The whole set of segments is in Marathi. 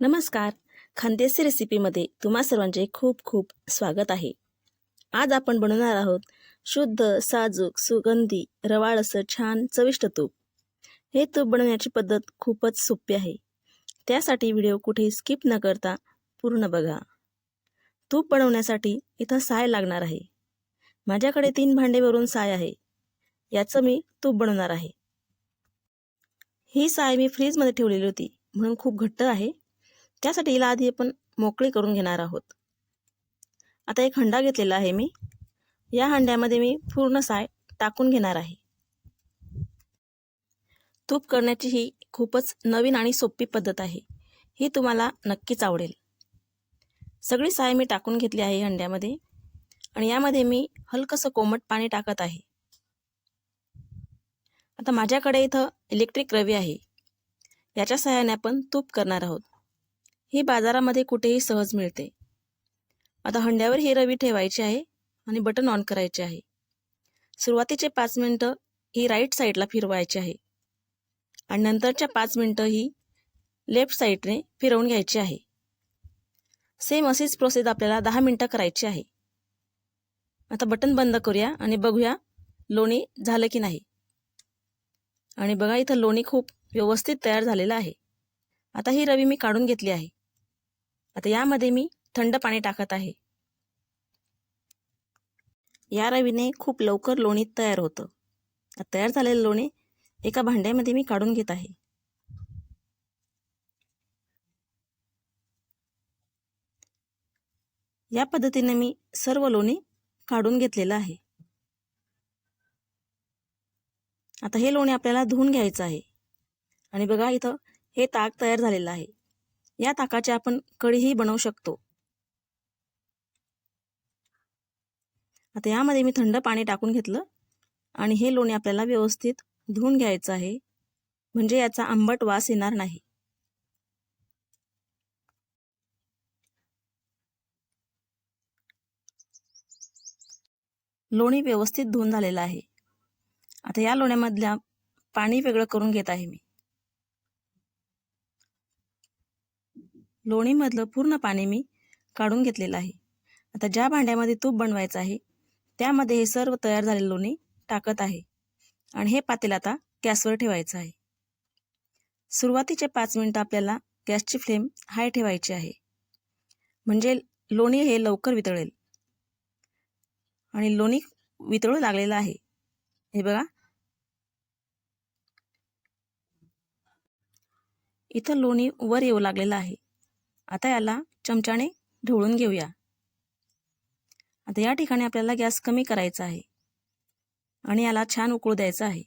नमस्कार. खानदेशी रेसिपीमध्ये तुम्हा सर्वांचे खूप खूप स्वागत आहे. आज आपण बनवणार आहोत शुद्ध साजूक सुगंधी रवाळ असं छान चविष्ट तूप. हे तूप बनवण्याची पद्धत खूपच सोपी आहे. त्यासाठी व्हिडिओ कुठेही स्किप न करता पूर्ण बघा. तूप बनवण्यासाठी इथं साय लागणार आहे. माझ्याकडे तीन भांडे भरून साय आहे. याचं मी तूप बनवणार आहे. ही साय मी फ्रीजमध्ये ठेवलेली होती म्हणून खूप घट्ट आहे. त्यासाठी हिला आधी आपण मोकळी करून घेणार आहोत. आता एक हंडा घेतलेला आहे मी. या हंड्यामध्ये मी पूर्ण साय टाकून घेणार आहे. तूप करण्याची ही खूपच नवीन आणि सोपी पद्धत आहे. ही तुम्हाला नक्कीच आवडेल. सगळी साय मी टाकून घेतली आहे हंड्यामध्ये आणि यामध्ये मी हलकंसं कोमट पाणी टाकत आहे. आता माझ्याकडे इथं इलेक्ट्रिक रवी आहे. याच्या सहाय्याने आपण तूप करणार आहोत. ही बाजारामध्ये कुठेही सहज मिळते. आता हंड्यावर ही रवी ठेवायची आहे आणि बटन ऑन करायचे आहे. सुरुवातीचे पाच मिनटं ही राईट साईडला फिरवायची आहे. आणि नंतरच्या पाच मिनटं ही लेफ्ट साईडने फिरवून घ्यायची आहे. सेम अशीच प्रोसेस आपल्याला दहा मिनटं करायची आहे. आता बटन बंद करूया आणि बघूया लोणी झालं की नाही. आणि बघा इथं लोणी खूप व्यवस्थित तयार झालेलं आहे. आता ही रवी मी काढून घेतली आहे. आता यामध्ये मी थंड पाणी टाकत आहे. या रवीने खूप लवकर लोणी तयार होतं. तयार झालेलं लोणी एका भांड्यामध्ये मी काढून घेत आहे. या पद्धतीने मी सर्व लोणी काढून घेतलेलं आहे. आता हे लोणी आपल्याला धुवून घ्यायचं आहे. आणि बघा इथं हे ताक तयार झालेलं आहे. या ताकाचे आपण कढीही बनवू शकतो. आता यामध्ये मी थंड पाणी टाकून घेतलं आणि हे लोणी आपल्याला व्यवस्थित धुवून घ्यायचं आहे. म्हणजे याचा आंबट वास येणार नाही. लोणी व्यवस्थित धुवून झालेलं आहे. आता या लोण्यामधल्या पाणी वेगळं करून घेत आहे मी. लोणीमधलं पूर्ण पाणी मी काढून घेतलेलं आहे. आता ज्या भांड्यामध्ये तूप बनवायचं आहे त्यामध्ये हे सर्व तयार झालेलं लोणी टाकत आहे. आणि हे पातेल आता गॅसवर ठेवायचं आहे. सुरुवातीचे पाच मिनटं आपल्याला गॅसची फ्लेम हाय ठेवायची आहे. म्हणजे लोणी हे लवकर वितळेल. आणि लोणी वितळू लागलेलं आहे. हे बघा. इथं लोणी वर येऊ लागलेलं आहे. आता याला चमच्याने ढवळून घेऊया. आता या ठिकाणी आपल्याला गॅस कमी करायचा आहे आणि याला छान उकळू द्यायचं आहे.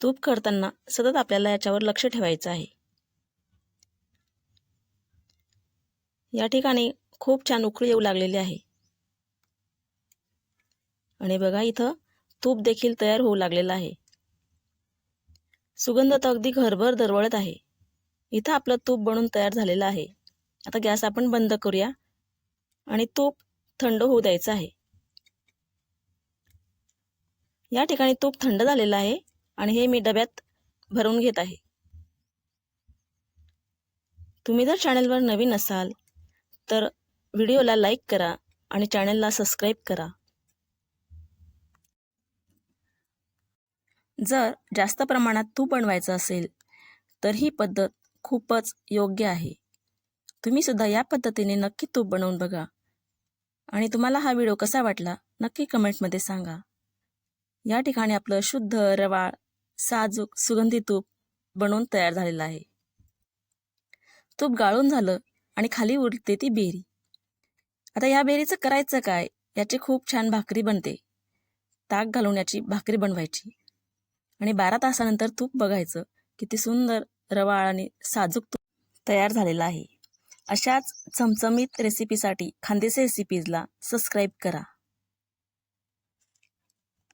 तूप करताना सतत आपल्याला याच्यावर लक्ष ठेवायचं आहे. या ठिकाणी खूप छान उकळी येऊ लागलेली आहे. आणि बघा इथं तूप देखील तयार होऊ लागलेलं आहे. सुगंध तर अगदी घरभर दरवळत आहे. इथं आपलं तूप बनून तयार झालेलं आहे. आता गॅस आपण बंद करूया आणि तूप थंड होऊ द्यायचं आहे. या ठिकाणी तूप थंड झालेलं आहे आणि हे मी डब्यात भरून घेत आहे. तुम्ही जर चॅनलवर नवीन असाल तर व्हिडिओला लाईक करा आणि चॅनलला सबस्क्राईब करा. जर जास्त प्रमाणात तूप बनवायचं असेल तर ही पद्धत खूपच योग्य आहे. तुम्ही सुद्धा या पद्धतीने नक्की तूप बनवून बघा. आणि तुम्हाला हा व्हिडिओ कसा वाटला नक्की कमेंटमध्ये सांगा. या ठिकाणी आपलं शुद्ध रवाळ साजूक सुगंधी तूप बनवून तयार झालेलं आहे. तूप गाळून झालं आणि खाली उरते ती बेरी. आता या बेरीचं करायचं काय याची खूप छान भाकरी बनते. ताक घालून याची भाकरी बनवायची. आणि बारा तासानंतर तूप बघायचं किती सुंदर रवाळ आणि साजूक तूप तयार झालेला आहे. अशाच चमचमीत रेसिपीसाठी खांदेसे रेसिपीजला सबस्क्राईब करा.